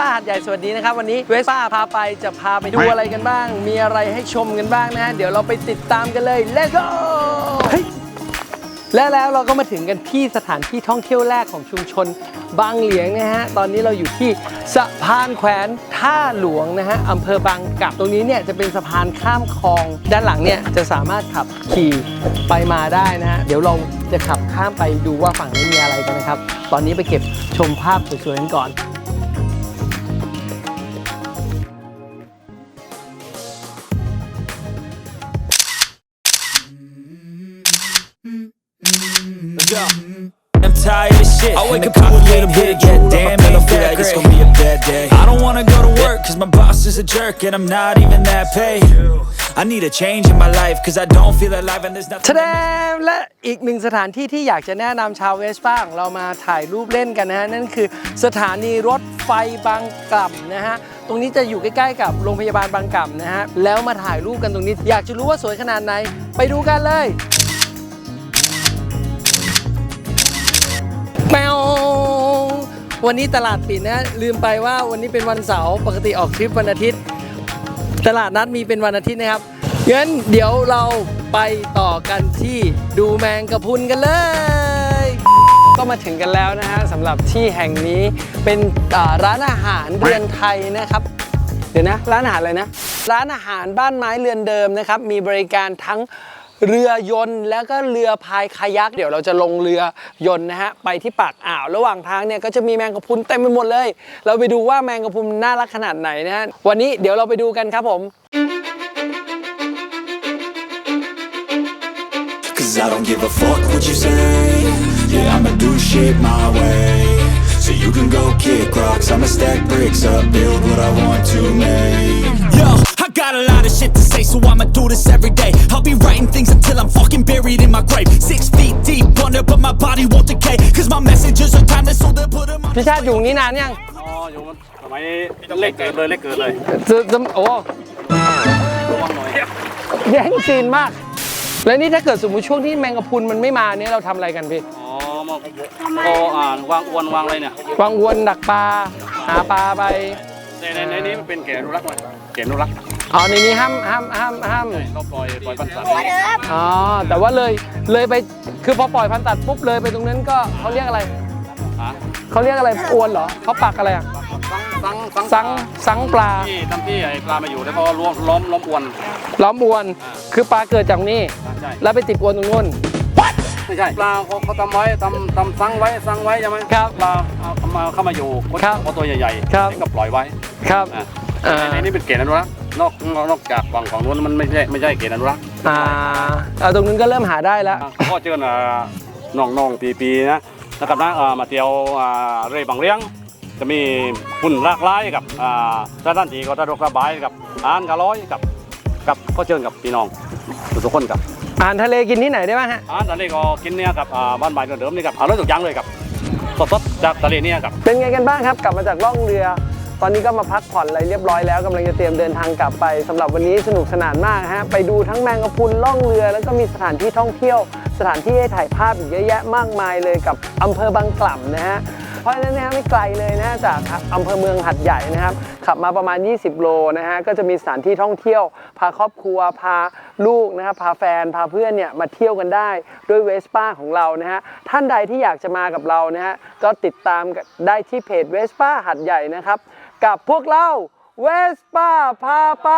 ป้าหาดใหญ่สวัสดีนะครับ วันนี้เวสป้าพาไปจะพาไปดูอะไรกันบ้าง มีอะไรให้ชมกันบ้างนะฮะเดี๋ยวเราไปติดตามกันเลย let's go เฮ้ยและแล้วเราก็มาถึงกันที่สถานที่ท่องเที่ยวแรกของชุมชนบางเหลียงนะฮะ ตอนนี้เราอยู่ที่สะพานแขวนท่าหลวงนะฮะอำเภอบางกลับตรงนี้เนี่ยจะเป็นสะพานข้ามคลอง ด้านหลังเนี่ยจะสามารถขับขี่ไปมาได้นะฮะ เดี๋ยวเราจะขับข้ามไปดูว่าฝั่งนี้มีอะไรกันนะครับ ตอนนี้ไปเก็บชมภาพสวยๆกันก่อน I'm tired of shit. I wake up to a little bit of goddamn and I feel like it's gonna be a bad day. I don't wanna go to work cause my boss is a jerk and I'm not even that paid. I need a change in my life cause I don't feel alive and there's แส nothing. ดงและอีกหนึ่งสถานที่ที่อยากจะแนะนำชาวเวสป้าของเรามาถ่ายรูปเล่นกันนะฮะนั่นคือสถานีรถไฟบางกล่ำนะฮะตรงนี้จะอยู่ใกล้ๆกับโรงพยาบาลบางกล่ำนะฮะแล้วมาถ่ายรูปกันตรงนี้ อยากจะรู้ว่าสวยขนาดไหนไปดูกันเลย วันนี้ตลาดปิดนะลืมไปว่าวันนี้เป็นวันเสาร์ปกติออกทริปวันอาทิตย์ ตลาดนัดมีเป็นวันอาทิตย์นะครับงั้นเดี๋ยวเราไปต่อกันที่ดูแมงกะพุนกันเลย ก็มาถึงกันแล้วนะฮะสำหรับที่แห่งนี้เป็นร้านอาหารเรือนไทยนะครับ เดี๋ยวนะ ร้านอาหารอะไรนะ ร้านอาหารบ้านไม้เรือนเดิมนะครับ มีบริการทั้ง เรือยนต์แล้วก็เรือพายคายักเดี๋ยวเราจะลงเรือยนต์นะฮะไปที่ปากอ่าวระหว่างทางเนี่ยก็จะมีแมงกะพรุนเต็มไปหมดเลย เราไปดูว่าแมงกะพรุนน่ารักขนาดไหนนะฮะวันนี้เดี๋ยวเราไปดูกันครับผม Cause I don't give a fuck what you say. Yeah, I'ma do shit my way. So you can go kick rocks, I'ma stack bricks up, build what I want to make. Yo, got a lot of shit to say, so I'ma do this every day. I'll be writing things until I'm fucking buried in my grave. Six feet deep under, but my body won't decay. Cause my messages are timeless, so they'll put them on. พี่ชาติอยู่นี่นานยังอ๋ออยู่สมัยเล็กเกิดเลยเล็กเกิดเลยจะจะโอ้ระวังหน่อยแย่งซีนมาก แล้วนี่ถ้าเกิดสมมติช่วงที่แมงกะพรุนมันไม่มาเนี่ยเราทำอะไรกันพี่ อ๋อมาก็อ่านวางอวนวางอะไรเนี่ยวางอวนดักปลาหาปลาไป ในในในนี้มันเป็นแกะอนุรักษ์ไหมแกะอนุรักษ์ อ๋อในนี้ห้ามห้ามห้ามห้ามใช่เขาปล่อยปล่อยพันธุ์สัตว์อ๋อแต่ว่าเลยเลยไปคือพอปล่อยพันธุ์ตัดปุ๊บเลยไปตรงนั้นก็เขาเรียกอะไรฮะเขาเรียกอะไรอวนเหรอเขาปักอะไรอะสังสังสังสังปลาที่ทำที่ไอ้ปลามาอยู่แล้วก็ล้อมล้อมล้อมอวนล้อมอวนคือปลาเกิดจากนี่ใช่แล้วไปติดอวนตรงนู้นไม่ใช่ปลาเขาเขาทำไว้ทำทำสังไว้สังไว้ใช่ไหมครับปลาเอาเข้ามาเข้ามาอยู่คนครับเขาตัวใหญ่ๆครับนี่ก็ปล่อยไว้ครับอะอ่าในในนี้เป็นเกณฑ์อนุรักษ์ นอกนอกจากฝั่งของนู้นมันไม่ใช่ไม่ใช่เกณฑ์อนุรักษ์อ่าเอาตรงนู้นก็เริ่มหาได้แล้วก็เจอน่ะน้องน้องปีปีๆนะนะครับนะเอ่อมาเที่ยวอ่าเร่บางเลี้ยง จะมีหุ่นหลากหลายกับอ่าสถานที่ก็สะดวกสบายกับอาหารกะร้อยกับกับก็เชิญกับพี่น้องทุกๆคนกับอาหารทะเลกินที่ไหนได้บ้างฮะอาหารทะเลก็กินเนี่ยกับอ่าบ้านใบเดิมๆนี่กับอร่อยทุกอย่างเลยกับสดๆจากทะเลเนี่ยกับเป็นไงกันบ้างครับ กลับมาจากล่องเรือ ตอนนี้ก็มาพักผ่อนอะไรเรียบร้อยแล้วกำลังจะเตรียมเดินทางกลับไปสำหรับวันนี้สนุกสนานมากฮะไปดูทั้งแมงกะพรุนล่องเรือ แล้วก็มีสถานที่ท่องเที่ยว สถานที่ให้ถ่ายภาพอีกเยอะแยะมากมายเลยกับอำเภอบางกล่ำนะฮะเพราะฉะนั้นนะฮะไม่ไกลเลยนะจากอำเภอเมืองหัดใหญ่นะครับขับมาประมาณ 20 โลนะฮะก็จะมีสถานที่ท่องเที่ยว พาครอบครัวพาลูกนะครับพาแฟนพาเพื่อนเนี่ยมาเที่ยวกันได้ด้วยเวสป้าของเรานะฮะท่านใดที่อยากจะมากับเรานะฮะก็ติดตามได้ที่เพจเวสป้าหัดใหญ่นะครับ กับพวกเราเวสป้าพาไป